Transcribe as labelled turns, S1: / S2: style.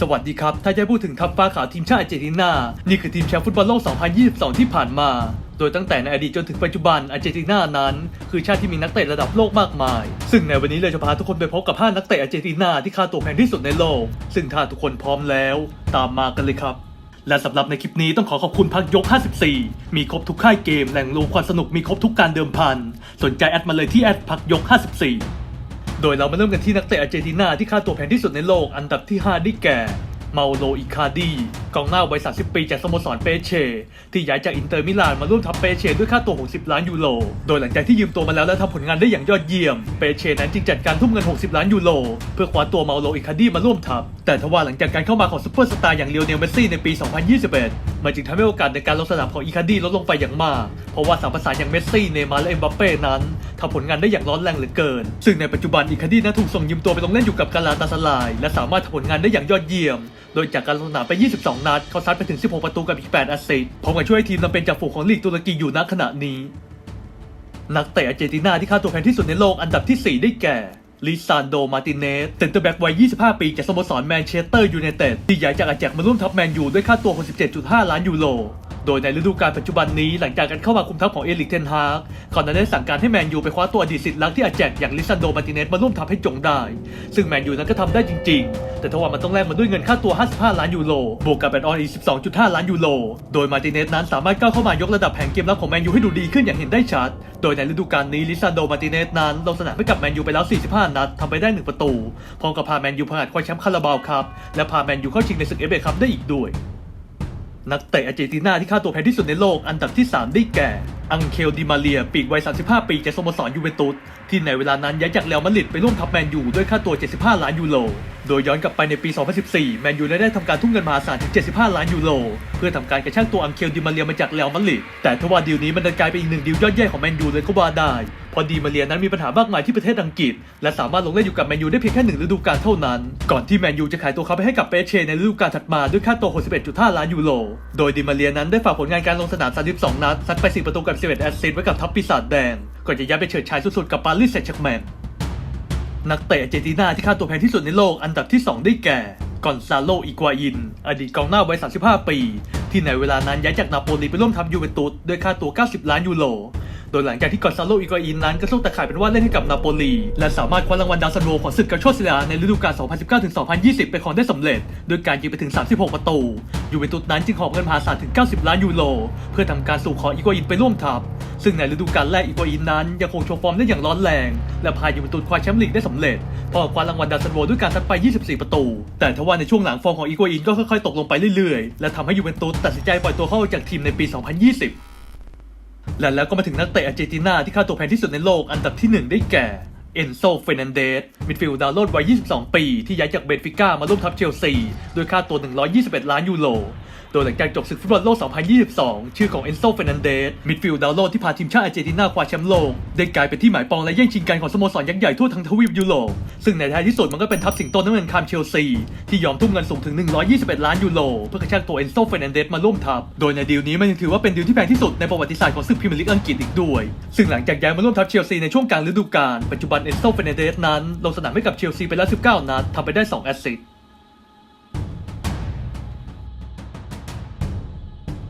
S1: สวัสดีครับ ถ้าจะพูดถึงทัพฟ้าขาวทีมชาติอาร์เจนตินา นี่คือทีมแชมป์ฟุตบอลโลก 2022 ที่ผ่านมา โดยตั้งแต่ในอดีตจนถึงปัจจุบันอาร์เจนตินานั้น คือชาติที่มีนักเตะระดับโลกมากมาย ซึ่งในวันนี้เลยจะพาทุกคนไปพบกับ 5 นักเตะอาร์เจนตินาที่ค่าตัวแพงที่สุดในโลก ซึ่งถ้าทุกคนพร้อมแล้ว ตามมากันเลยครับ และสำหรับในคลิปนี้ต้องขอขอบคุณพักยก 54 มีครบทุกค่ายเกมแหล่งรวมความสนุกมีครบทุกการเดิมพัน สนใจแอดมาเลยที่แอดพักยก 54 โดยเรามาเริ่มกันที่นักเตะอาร์เจนตินาที่ค่าตัวแพงที่สุดในโลกอันดับที่ 5 ได้แก่ เมาโลอิคาดีกองหน้าวัย 30 ปีจากสโมสรเปเช่ที่ย้ายจากอินเตอร์มิลานมาร่วมทัพเปเช่ด้วยค่าตัว 60 ล้านยูโร โดยหลังจากที่ยืมตัวมาแล้วและทำผลงานได้อย่างยอดเยี่ยม เปเช่นั้นจึงจัดการทุ่มเงิน 60 ล้านยูโร เพื่อคว้าตัวเมาโลอิคาดีมาร่วมทัพ แต่ทว่าหลังจากการเข้ามาของซุปเปอร์สตาร์อย่างเลียวเนลเมสซี่ในปี 2021 มันจึงทำให้โอกาสในการลงสนามของอิคาดีลดลงไปอย่างมาก เพราะว่าสามประสานอย่างเมสซี่ เนมาร์และเอ็มบัปเป้นั้นทำผลงานได้อย่างร้อนแรงเหลือเกิน ซึ่งในปัจจุบันอิคาดีนั้นถูกส่งยืมตัวไปลงเล่นอยู่กับกาลาตาสลาย และสามารถทำผลงานได้อย่างยอดเยี่ยม โดยจากการลงสนามไป 22 นัด เขาซัดไปถึง 16 ประตูกับอีก 8 แอสซิสต์พร้อมกับช่วยให้ทีมนำเป็นจ่าฝูงของลีกตุรกีอยู่ณขณะนี้ นักเตะอาร์เจนตินาที่ค่าตัวแพงที่สุดในโลกอันดับที่ 4 ได้แก่ ลิซานโด มาติเนสเซนเตอร์แบ็กวัย 25 ปี จากสโมสรแมนเชสเตอร์ยูไนเต็ดที่ย้ายจากอาแจกมาร่วมทัพแมนยูด้วยค่าตัว 67.5 ล้านยูโร โดยในฤดูกาลปัจจุบันนี้หลังจากการเข้ามาคุมทัพของเอลิกเทนฮากเขานั้นได้สั่งการให้แมนยูไปคว้าตัวอดีตสิทธิ์รักที่อาแจกอย่างลิซานโดมาติเนสมาร่วมทัพให้จงได้ ซึ่งแมนยูนั้นก็ทำได้จริง ๆ แต่ทว่ามันต้องแลกมาด้วยเงินค่าตัว 55 ล้านยูโรบวกกับแบนออนอีก 12.5 ล้านยูโรโดยมาติเนสนั้นสามารถก้าวเข้ามายกระดับแผงเกมรับของแมนยูให้ดูดีขึ้นอย่างเห็นได้ชัด โดยในฤดูกาลนี้ลิซานโดมาติเนสนั้นลงสนามให้กับแมนยูไปแล้ว 45 นัดทำไปได้ 1 ประตูพร้อมกับพาแมนยูผ่านคว้าแชมป์คาราบาวครับและพาแมนยูเข้าชิงในศึกเอฟเอคัพได้อีกด้วย นักเตะอาร์เจนตินาที่ค่าตัวแพงที่สุดในโลกอันดับที่ 3 ได้แก่อังเคลดิมาเลีย ปีกวัย 35 ปีจากสโมสรยูเวนตุสที่ในเวลานั้นย้ายจากเรอัลมาดริดไปร่วมทัพแมนยูด้วยค่าตัว 75 ล้านยูโร โดยย้อนกลับไปในปี 2014 แมนยูได้ทำการทุ่มเงินมหาศาลถึง 75 ล้านยูโร เพื่อทำการกระชากตัวอังเคลดิมาเลียมาจากเรอัลมาดริดแต่ทว่าดีลนี้มันกลายเป็นอีกหนึ่งดีลยอดเยี่ยมของแมนยูเลยก็ว่าได้พอดีมาเลียนั้นมีปัญหามากมายที่ประเทศอังกฤษ และสามารถลงเล่นอยู่กับแมนยูได้เพียงแค่หนึ่งฤดูกาลเท่านั้น ก่อนที่แมนยูจะขายตัวเขาไปให้กับเปเชในฤดูกาลถัดมาด้วยค่าตัว 61.5 ล้านยูโร โดยดิมาเลียนั้นได้ฝากผลงานการลงสนาม 32 นัดซัดไป 4 ประตูกับ11 แอสซิสต์ไว้กับทัพปีศาจแดง ก่อนจะย้ายไปเฉิดฉายสุดๆกับปารีสแซงต์แชร์กแมน นักเตะอาร์เจนตินาที่ค่าตัวแพงที่สุดในโลกอันดับที่ 2 ได้แก่กอนซาโลอิกวาอิน อดีตกองหน้าวัย 35 ปี ที่ในเวลานั้นย้ายจากนาโปลีไปร่วมทัพยูเวนตุสด้วยค่าตัว 90 ล้านยูโร โดยหลังจากที่กอนซาโลอิกอินนั้นก็สู้ตะข่ายเป็นว่าเล่นให้กับนาโปลีและสามารถคว้ารางวัลดาวซันโวของศึกกาโชซิลาในฤดูกาล 2019-2020เป็นของได้สำเร็จโดยการยิงไปถึง 36 ประตู ยูเวนตุสนั้นจึงหอบเงินมหาศาลถึง 90 ล้านยูโรเพื่อทำการสู่ขออีกอินไปร่วมทัพ ซึ่งในฤดูกาลแรกอีกอินนั้นยังคงโชว์ฟอร์มได้อย่างร้อนแรง และพายูเวนตุสคว้าแชมป์ลีกได้สำเร็จพร้อมกับคว้ารางวัลดาวซันโวด้วยการซัดไป 24 ประตู แต่ทว่าในช่วงหลังฟอร์มของอีกอินก็ค่อยๆตกลงไปเรื่อยๆ และทำให้ยูเวนตุสตัดสินใจปล่อยตัวเข้าจากทีมในปี 2020 และแล้วก็มาถึงนักเตะอาร์เจนตินาที่ค่าตัวแพงที่สุดในโลกอันดับที่ 1 ได้แก่เอนโซเฟรนันเดสมิดฟิลด์ดาวโลดวัย 22 ปี ที่ย้ายจากเบนฟิก้ามาร่วมทัพเชลซีด้วยค่าตัว 121 ล้านยูโร โดยหลังจากจบศึกฟุตบอลโลก 2022 ชื่อของเอนโซเฟนันเดสมิดฟิลด์ดาวโลดที่พาทีมชาติอาร์เจนตินาคว้าแชมป์โลก ได้กลายเป็นที่หมายปองและแย่งชิงกันของสโมสรยักษ์ใหญ่ทั่วทั้งทวีปยุโรป ซึ่งในท้ายที่สุดมันก็เป็นทัพสิงโตน้ำเงินคามเชลซี ที่ยอมทุ่มเงินสูงถึง 121 ล้านยูโรเพื่อกระชากตัวเอนโซเฟนันเดสมาร่วมทัพ โดยในดีลนี้มันยังถือว่าเป็นดีลที่แพงที่สุดในประวัติศาสตร์ของศึกพรีเมียร์ลีกอังกฤษอีกด้วย ซึ่งหลังจากย้ายมาร่วมทัพเชลซีในช่วงกลางฤดูกาลปัจจุบันเอนโซเฟนันเดสนั้นลงสนามให้กับเชลซีไปแล้ว 19 นัดทำไปได้ 2 แอสซิสต์